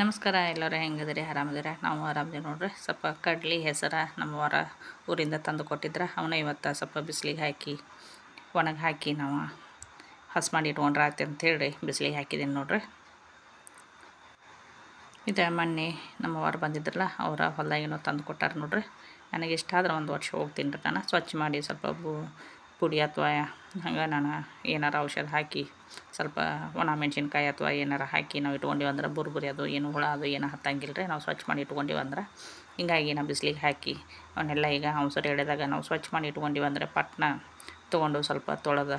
ನಮಸ್ಕಾರ ಎಲ್ಲರೂ ಹೆಂಗಿದ್ರಿ ಆರಾಮದಿರಿ ನಾವು ಆರಾಮದೇವಿ ನೋಡ್ರಿ. ಸ್ವಲ್ಪ ಕಡ್ಲಿ ಹೆಸರ ನಮ್ಮ ಹೊರ ಊರಿಂದ ತಂದು ಕೊಟ್ಟಿದ್ರೆ. ಅವನ್ನ ಇವತ್ತು ಸ್ವಲ್ಪ ಬಿಸಿಲಿಗೆ ಹಾಕಿ, ಒಣಗಿ ಹಾಕಿ ನಾವು ಹಸ್ ಮಾಡಿ ಇಟ್ಕೊಂಡ್ರೆ ಆಗ್ತೀವಿ ಅಂತೇಳಿ ಬಿಸಿಲಿಗೆ ಹಾಕಿದ್ದೀನಿ ನೋಡ್ರಿ. ಇದು ಮೊನ್ನೆ ನಮ್ಮ ಹೊರ ಬಂದಿದ್ರಲ್ಲ, ಅವರ ಹೊಲದಾಗೇನೋ ತಂದು ಕೊಟ್ಟಾರ ನೋಡ್ರಿ. ನನಗೆ ಇಷ್ಟ ಆದ್ರೆ ಒಂದು ವರ್ಷ ಹೋಗ್ತೀನಿ ರೀ ನಾನು. ಸ್ವಚ್ಛ ಮಾಡಿ ಸ್ವಲ್ಪ ಬು ಪುಡಿ ಅಥವಾ ಹಂಗೆ ನಾನು ಏನಾರು ಔಷಧ ಹಾಕಿ ಸ್ವಲ್ಪ ಒಣ ಮೆಣಸಿನ್ಕಾಯಿ ಅಥವಾ ಏನಾರು ಹಾಕಿ ನಾವು ಇಟ್ಕೊಂಡಿವಿ ಅಂದ್ರೆ ಬುರ್ಬುರಿ ಅದು ಏನು ಹುಳ ಅದು ಏನು ಹತ್ತಂಗಿಲ್ಲ ರೀ ನಾವು ಸ್ವಚ್ಛ ಮಾಡಿ ಇಟ್ಕೊಂಡಿವಿ ಅಂದ್ರೆ ಹಿಂಗಾಗಿ ನಾವು ಬಿಸಿಲಿಗೆ ಹಾಕಿ ಅವನ್ನೆಲ್ಲ ಈಗ ಅವಸರ ಎಳೆದಾಗ ನಾವು ಸ್ವಚ್ಛ ಮಾಡಿ ಇಟ್ಕೊಂಡಿವಿ ಅಂದರೆ ಪಟ್ನ ತೊಗೊಂಡು ಸ್ವಲ್ಪ ತೊಳೆದು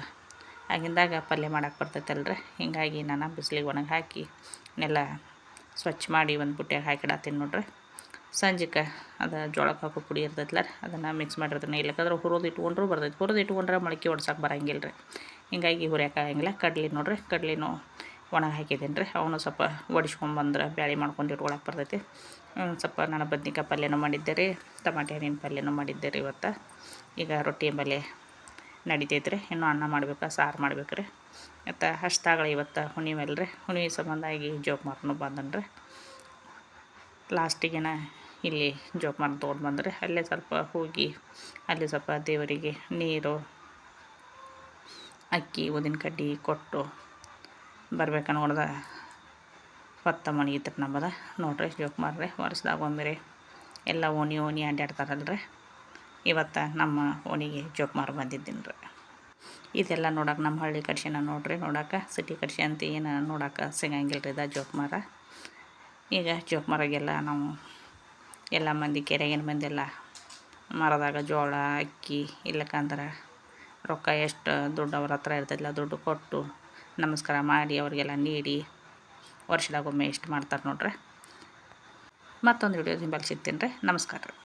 ಆಗಿಂದಾಗ ಪಲ್ಯ ಮಾಡಕ್ಕೆ ಬರ್ತೈತಲ್ರಿ. ಹೀಗಾಗಿ ನಾನು ಬಿಸಿಲಿಗೆ ಒಣಗಿ ಹಾಕಿ ನೆಲ್ಲ ಸ್ವಚ್ಛ ಮಾಡಿ ಒಂದು ಬುಟ್ಟಿಯಾಗಿ ಹಾಕಿಡತ್ತೀನಿ ನೋಡ್ರಿ. ಸಂಜೆಗೆ ಅದು ಜೋಳಕ್ಕೆ ಹಾಕೋ ಪುಡಿ ಇರ್ತೈತಲ್ಲ ಅದನ್ನು ಮಿಕ್ಸ್ ಮಾಡಿರ್ತೀನಿ ಇಲ್ಲಕ್ಕಾದ್ರೆ ಹುರಿದು ಇಟ್ಕೊಂಡ್ರು ಬರ್ತೈತೆ. ಹುರಿದು ಇಟ್ಕೊಂಡ್ರೆ ಮೊಳಕೆ ಒಡ್ಸಕ್ಕೆ ಬರಂಗಿಲ್ಲ ರೀ ಹಿಂಗಾಗಿ ಹುರಿಯೋಕ್ಕಾಗಂಗಿಲ್ಲ ಕಡ್ಲಿ ನೋಡ್ರಿ, ಕಡ್ಲಿನೂ ಒಣ ಹಾಕಿದ್ದೀನಿ ರೀ ಅವನು ಸ್ವಲ್ಪ ಒಡಿಸ್ಕೊಂಬಂದ್ರೆ ಬ್ಯಾಳಿ ಮಾಡ್ಕೊಂಡು ಇಟ್ಕೊಳಕ್ಕೆ ಬರ್ತೈತಿ. ಸ್ವಲ್ಪ ನಾನು ಬದ್ನಿಕಾಯಿ ಪಲ್ಯನೂ ಮಾಡಿದ್ದೆ ರೀ ಟಮಾಟೆ ಹಣ್ಣಿನ ಪಲ್ಯನೂ ಮಾಡಿದ್ದೆ ರೀ ಇವತ್ತು. ಈಗ ರೊಟ್ಟಿ ಪಲ್ಯ ನಡಿತೈತೆ ರೀ ಇನ್ನೂ ಅನ್ನ ಮಾಡ್ಬೇಕು, ಸಾರು ಮಾಡ್ಬೇಕು ರೀ ಮತ್ತು ಹಸ್ತಾಗಳು ಇವತ್ತು ಹುಣ್ಣಿಮೆ ರೀ ಸಂಬಂಧ ಆಗಿ ಜೋಕ್ ಮಾರ್ಕೊಂಡು ಬಂದನು ರೀ ಲಾಸ್ಟಿಗೆನ ಇಲ್ಲಿ ಜೋಪಾನ ತೊಗೊಂಡು ಬಂದರೆ ಅಲ್ಲೇ ಸ್ವಲ್ಪ ಹೋಗಿ, ಅಲ್ಲಿ ಸ್ವಲ್ಪ ದೇವರಿಗೆ ನೀರು, ಅಕ್ಕಿ ಉದಿನ ಕಡ್ಡಿ ಕೊಟ್ಟು ಬರ್ಬೇಕು ನೋಡ್ದೆ ಹೊತ್ತ ಮಣಗಿತ್ರ ನಮ್ಮದ ನೋಡ್ರಿ ಜೋಕುಮಾರ್ರಿ ವರ್ಷದಾಗ ಒಮ್ಮೆ ಎಲ್ಲ ಓಣಿ ಓಣಿ ಅಡ್ಡಾಡ್ತಾರಲ್ರಿ ಇವತ್ತು ನಮ್ಮ ಓಣಿಗೆ ಜೋಕುಮಾರ್ ಬಂದಿದ್ದೀನಿ ರೀ ಇದೆಲ್ಲ ನೋಡಕ್ಕೆ ನಮ್ಮ ಹಳ್ಳಿ ಕಡ್ಸಿನ ನೋಡ್ರಿ. ನೋಡಕ್ಕೆ ಸಿಟಿ ಕಡ್ಸಿ ಅಂತ ಏನು ನೋಡಕ್ಕೆ ಸಿಗಂಗಿಲ್ಲ ರೀ ಇದ ಜೋಕುಮಾರ ಈಗ ಜೋಕುಮಾರಾಗೆಲ್ಲ ನಾವು ಎಲ್ಲ ಮಂದಿ ಕೆರೆಗಿನ ಮಂದಿ ಎಲ್ಲ ಮರದಾಗ ಜೋಳ, ಅಕ್ಕಿ ಇಲ್ಲಕ್ಕಂದ್ರೆ ರೊಕ್ಕ ಎಷ್ಟು ದುಡ್ಡು ಅವ್ರ ಹತ್ರ ಇರ್ತೈತಿಲ್ಲ ದುಡ್ಡು ಕೊಟ್ಟು ನಮಸ್ಕಾರ ಮಾಡಿ ಅವರಿಗೆಲ್ಲ ನೀಡಿ ವರ್ಷದಾಗೊಮ್ಮೆ ಇಷ್ಟು ಮಾಡ್ತಾರೆ ನೋಡ್ರಿ. ಮತ್ತೊಂದು ವಿಡಿಯೋ ನಿಮ್ಮಲ್ಲಿ ಸಿಗ್ತೀನಿ ರೀ. ನಮಸ್ಕಾರ